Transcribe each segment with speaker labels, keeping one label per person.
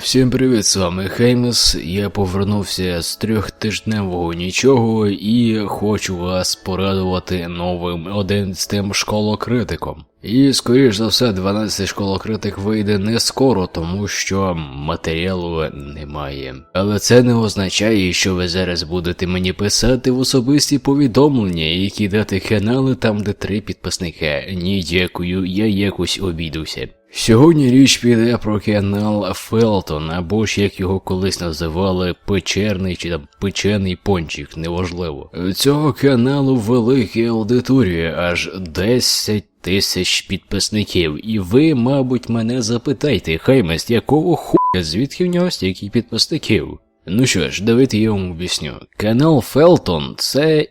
Speaker 1: Всім привіт, з вами Хеймес. Я повернувся з трьохтижневого нічого і хочу вас порадувати новим 11 школокритиком. І, скоріш за все, 12 школокритик вийде не скоро, тому що матеріалу немає. Але це не означає, що ви зараз будете мені писати в особисті повідомлення і кидати канали там, де три підписники. Ні, дякую, я якось обійдуся. Сьогодні річ піде про канал Фелтон, або ж як його колись називали печерний чи там печений пончик, неважливо. Цього каналу велика аудиторія, аж 10 тисяч підписників, і ви, мабуть, мене запитайте, Хаймест, якого хуя, звідки в нього стільки підписників? Ну що ж, давайте я вам об'ясню. Канал Фелтон це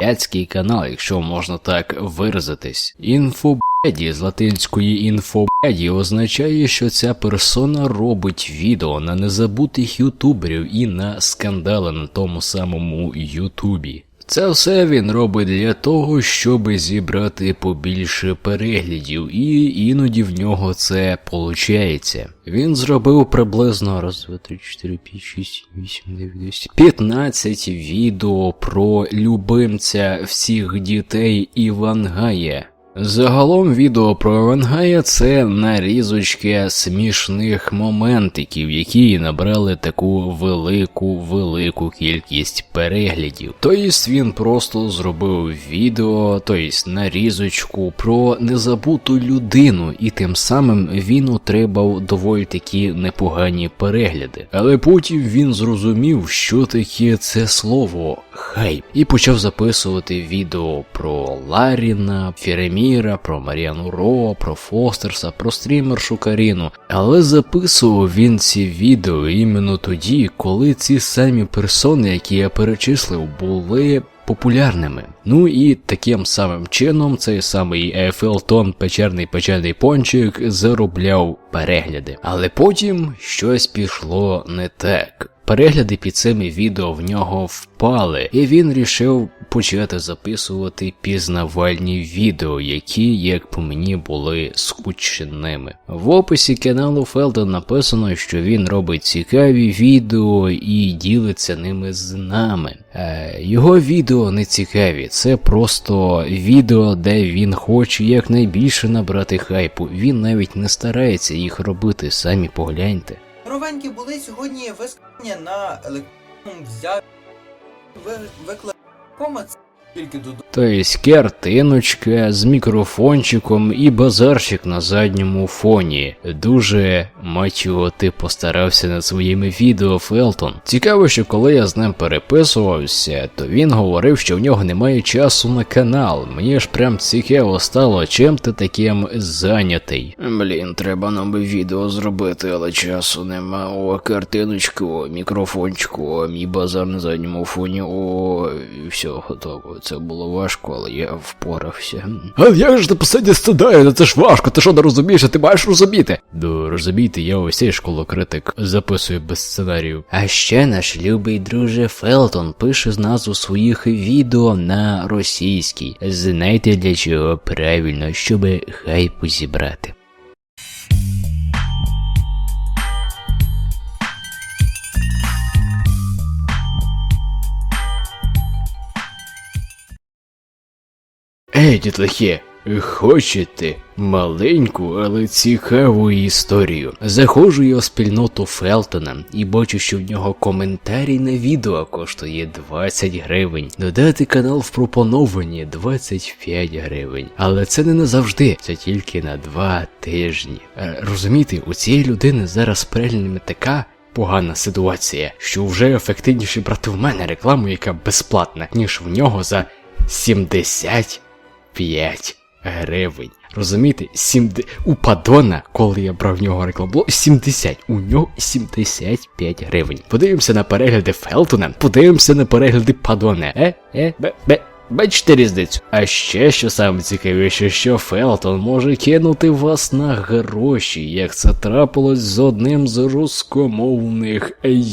Speaker 1: інфобяцький канал, якщо можна так виразитись. Інфобеді з латинської інфобеді означає, що ця персона робить відео на незабутих ютуберів і на скандали на тому самому Ютубі. Це все він робить для того, щоб зібрати побільше переглядів, і іноді в нього це получається. Він зробив приблизно раз, два, три, чотири, п'ять, шість, вісім, дев'ять, десять, 15 відео про любимця всіх дітей Івангая. Загалом відео про Івангая це нарізочки смішних моментиків, які набрали таку велику велику кількість переглядів. Тобто він просто зробив відео, тобто нарізочку про незабуту людину, і тим самим він отримав доволі такі непогані перегляди. Але потім він зрозумів, що таке це слово хайп, і почав записувати відео про Ларіна, Фіремі. Міра, про Маріану Ро, про Фостерса, про стрімершу Каріну. Але записував він ці відео іменно тоді, коли ці самі персони, які я перечислив, були. Популярними. Ну і таким самим чином цей самий Ефелтон, печерний печерний пончик, заробляв перегляди. Але потім щось пішло не так. Перегляди під цими відео в нього впали, і він рішив почати записувати пізнавальні відео, які, як по мені, були скучними. В описі каналу Фелден написано, що він робить цікаві відео і ділиться ними з нами. Е, його відео не цікаві, це просто відео, де він хоче якнайбільше набрати хайпу. Він навіть не старається їх робити, самі погляньте.
Speaker 2: Ровенькі були сьогодні вискання на електронному взяв виклик Pomoc тільки додому.
Speaker 1: Тобто картиночка з мікрофончиком і базарчик на задньому фоні. Дуже матьо ти постарався над своїми відео Фелтон. Цікаво, що коли я з ним переписувався, то він говорив, що в нього немає часу на канал. Мені ж прям цікаво стало, чим ти таким зайнятий. Блін, треба нам би відео зробити, але часу нема. О, картиночку, мікрофончику, о, мій базар на задньому фоні, о, і все готово. Це було важко, але я впорався. А як ж ти посиді стидає? Це ж важко, ти що не розумієш, а ти маєш розуміти? Ну, розумієте, я ось цей школокритик записую без сценарію. А ще наш любий друже Фелтон пише з назву своїх відео на російській. Знаєте для чого? Правильно, щоб хайпу зібрати. Ей, дітлахи, хочете маленьку, але цікаву історію. Заходжу я у спільноту Фелтона і бачу, що в нього коментарій на відео коштує 20 гривень. Додати канал в пропоновані 25 гривень. Але це не назавжди, це тільки на 2 тижні. Е, Розумієте, у цієї людини зараз з така. Погана ситуація, що вже ефективніше брати в мене рекламу, яка безплатна, ніж в нього за 70 5 гривень. Розумієте, 70... у падона, коли я брав в нього рекламу, 70, у нього 75 гривень. Подивимося на перегляди Фелтона, подивимося на перегляди падона. Е, е, бе, бе. Бачите різницю. А ще що саме цікавіше, що Фелтон може кинути вас на гроші, як це трапилось з одним з рускомовних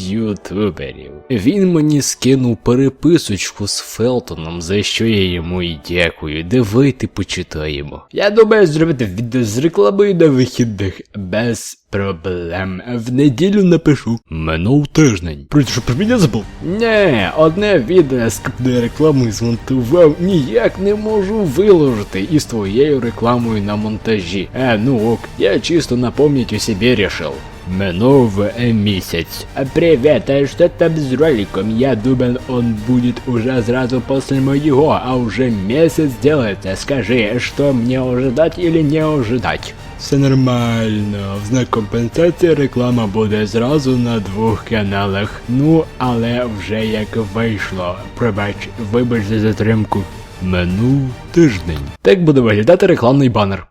Speaker 1: ютуберів. Він мені скинув переписочку з Фелтоном, за що я йому і дякую. Давайте почитаємо. Я думаю зробити відео з рекламою на вихідних без проблем. В неділю напишу. Минув тиждень. Про що про мене забув? Не, одне відео з купної реклами змонтував, ніяк не можу виложити із твоєю рекламою на монтажі. Е, ну ок, я чисто на у себе решил. Минув месяц. Привет, а что там с роликом? Я думал, он будет уже сразу после моего, а уже месяц делается. Скажи, что мне ожидать или не ожидать? Все нормально. В знак компенсації реклама буде зразу на двох каналах. Ну, але вже як вийшло. Пробач, вибач за затримку. Минув тиждень. Так буде виглядати рекламний банер.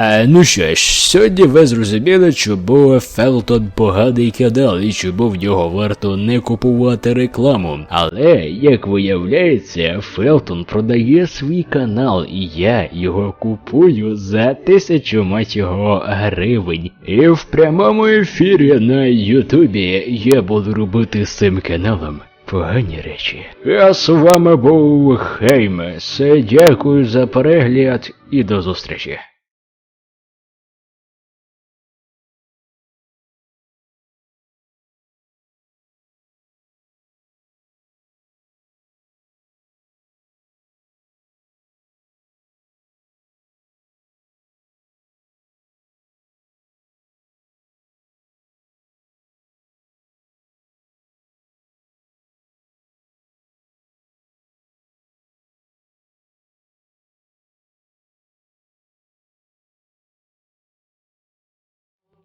Speaker 1: А, ну що ж, сьогодні ви зрозуміли, чому Фелтон поганий канал і чому в нього варто не купувати рекламу. Але, як виявляється, Фелтон продає свій канал, і я його купую за тисячу мать його гривень. І в прямому ефірі на Ютубі я буду робити з цим каналом. Погані речі. Я з вами був Хеймес. Дякую за перегляд і до зустрічі.